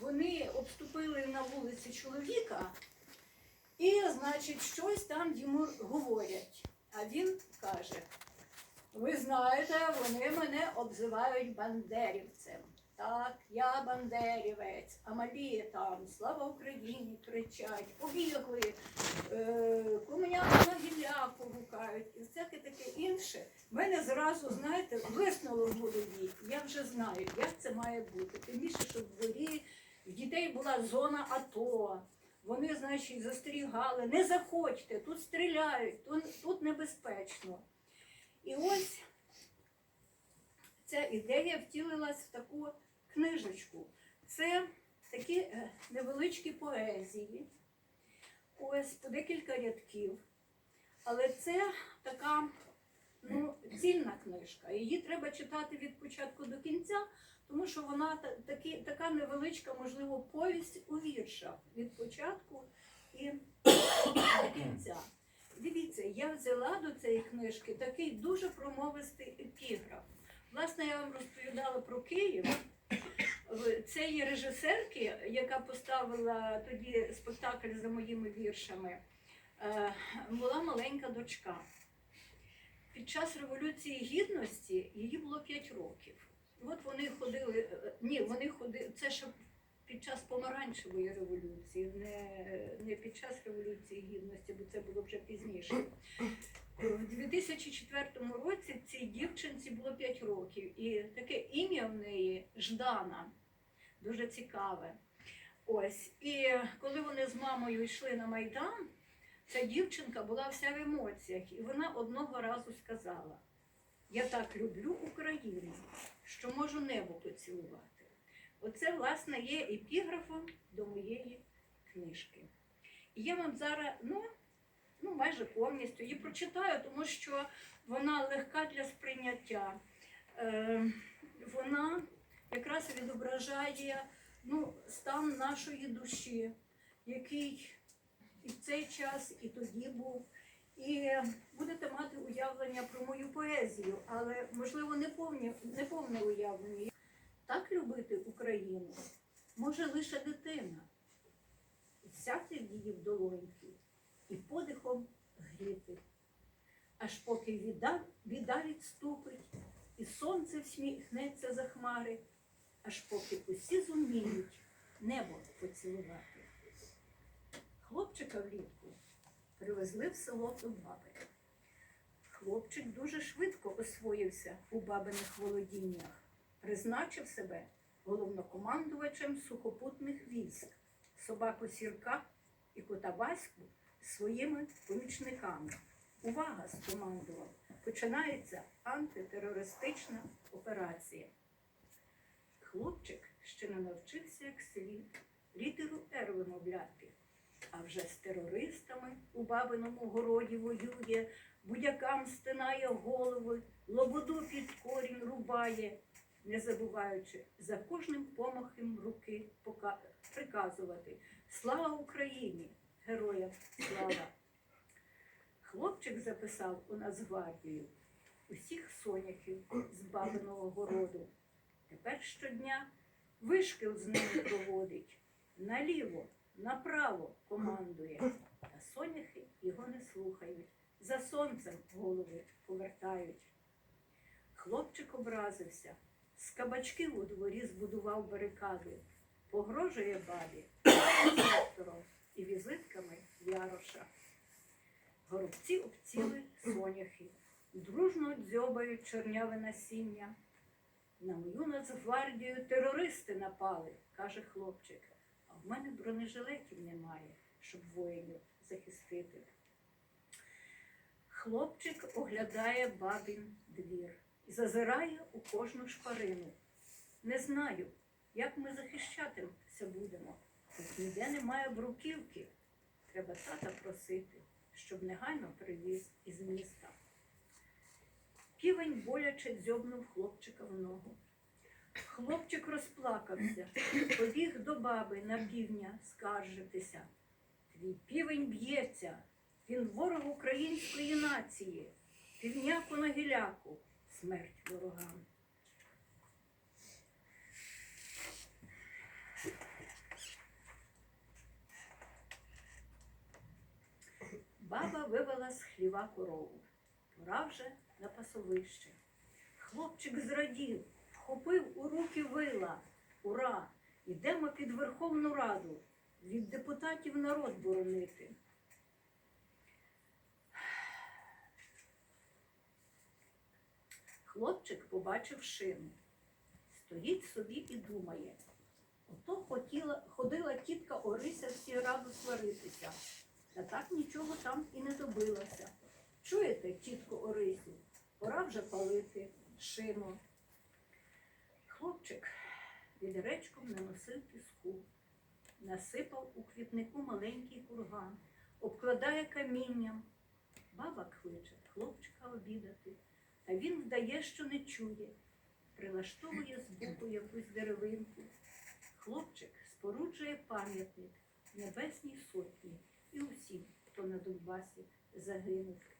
вони обступили на вулиці чоловіка і, значить, щось там йому говорять. А він каже: ви знаєте, вони мене обзивають бандерівцем. Так, я бандерівець, а малі там слава Україні кричать, побігли, е, комуняка на гукають і всяке таке інше. Мене зразу, знаєте, блиснуло в голові. Я вже знаю, як це має бути. Тим більше, що в дворі в дітей була зона АТО. Вони, значить, застерігали, не заходьте, тут стріляють, тут, тут небезпечно. І ось ця ідея втілилась в таку книжечку. Це такі е, невеличкі поезії, ось по декілька рядків. Але це така ну, цільна книжка. Її треба читати від початку до кінця, що вона такі, така невеличка, можливо, повість у віршах від початку і до кінця. Дивіться, я взяла до цієї книжки такий дуже промовистий епіграф. Власне, я вам розповідала про Київ. В- Цієї режисерки, яка поставила тоді спектакль за моїми віршами, е, була маленька дочка. Під час Революції Гідності їй було 5 років. От вони ходили, е, ні, вони ходили, це ще під час помаранчевої революції, не, не під час Революції Гідності, бо це було вже пізніше. В 2004 році цій дівчинці було 5 років, і таке ім'я в неї Ждана, дуже цікаве. Ось. І коли вони з мамою йшли на Майдан, ця дівчинка була вся в емоціях, і вона одного разу сказала: Я так люблю Україну, що можу небо поцілувати. Оце, власне, є епіграфом до моєї книжки. І я вам зараз, ну, ну майже повністю її прочитаю, тому що вона легка для сприйняття. Е, вона якраз відображає ну, стан нашої душі, який і в цей час, і тоді був. І будете мати уявлення про мою поезію, але можливо не повні, не повне уявлення. Так любити Україну може лише дитина, взяти її в долоньки і подихом гріти, аж поки відда, біда відступить, і сонце всміхнеться за хмари, аж поки усі зуміють небо поцілувати. Хлопчика влітку привезли в село до баби. Хлопчик дуже швидко освоївся у бабиних володіннях, призначив себе головнокомандувачем сухопутних військ, собаку сірка і кота Ваську своїми помічниками. Увага! скомандував. Починається антитерористична операція. Хлопчик ще не навчився як слід літеру Р вимовляти, а вже з терористами у бабиному городі воює, будякам стинає голови, лободу під корінь рубає, не забуваючи за кожним помахом руки приказувати Слава Україні! Героям слава! Хлопчик записав у Нацгвардію усіх соняхів з бабиного городу. Тепер щодня вишкіл з ними проводить, наліво, направо командує, та соняхи його не слухають, за сонцем голови повертають. Хлопчик образився, з кабачків у дворі збудував барикади, погрожує бабі сектором і візитками яроша. Горобці обціли соняхи, дружно дзьобають чорняве насіння. На мою нацгвардію терористи напали, каже хлопчик. А в мене бронежилетів немає, щоб воїнів захистити. Хлопчик оглядає бабін двір і зазирає у кожну шпарину. Не знаю, як ми захищатися будемо. Тут ніде немає бруківки. Треба тата просити, щоб негайно привіз із міста. Півень боляче дзьобнув хлопчика в ногу. Хлопчик розплакався, побіг до баби на півня скаржитися. Твій півень б'ється, він ворог української нації, півняку на гіляку, смерть ворогам. Баба вивела з хліва корову. Пора вже на пасовище. Хлопчик зрадів вхопив у руки вила. Ура! Йдемо під Верховну Раду. Від депутатів народ боронити. Хлопчик побачив шину. Стоїть собі і думає. Ото хотіла, ходила тітка Орися в сільраду сваритися, та так нічого там і не добилася. Чуєте, тітко Орисю, пора вже палити шину. Хлопчик відеречком наносив піску, насипав у квітнику маленький курган, обкладає камінням. Баба кличе хлопчика обідати, а він вдає, що не чує, прилаштовує збоку якусь деревинку. Хлопчик споруджує пам'ятник Небесній сотні і усім, хто на Донбасі загинув.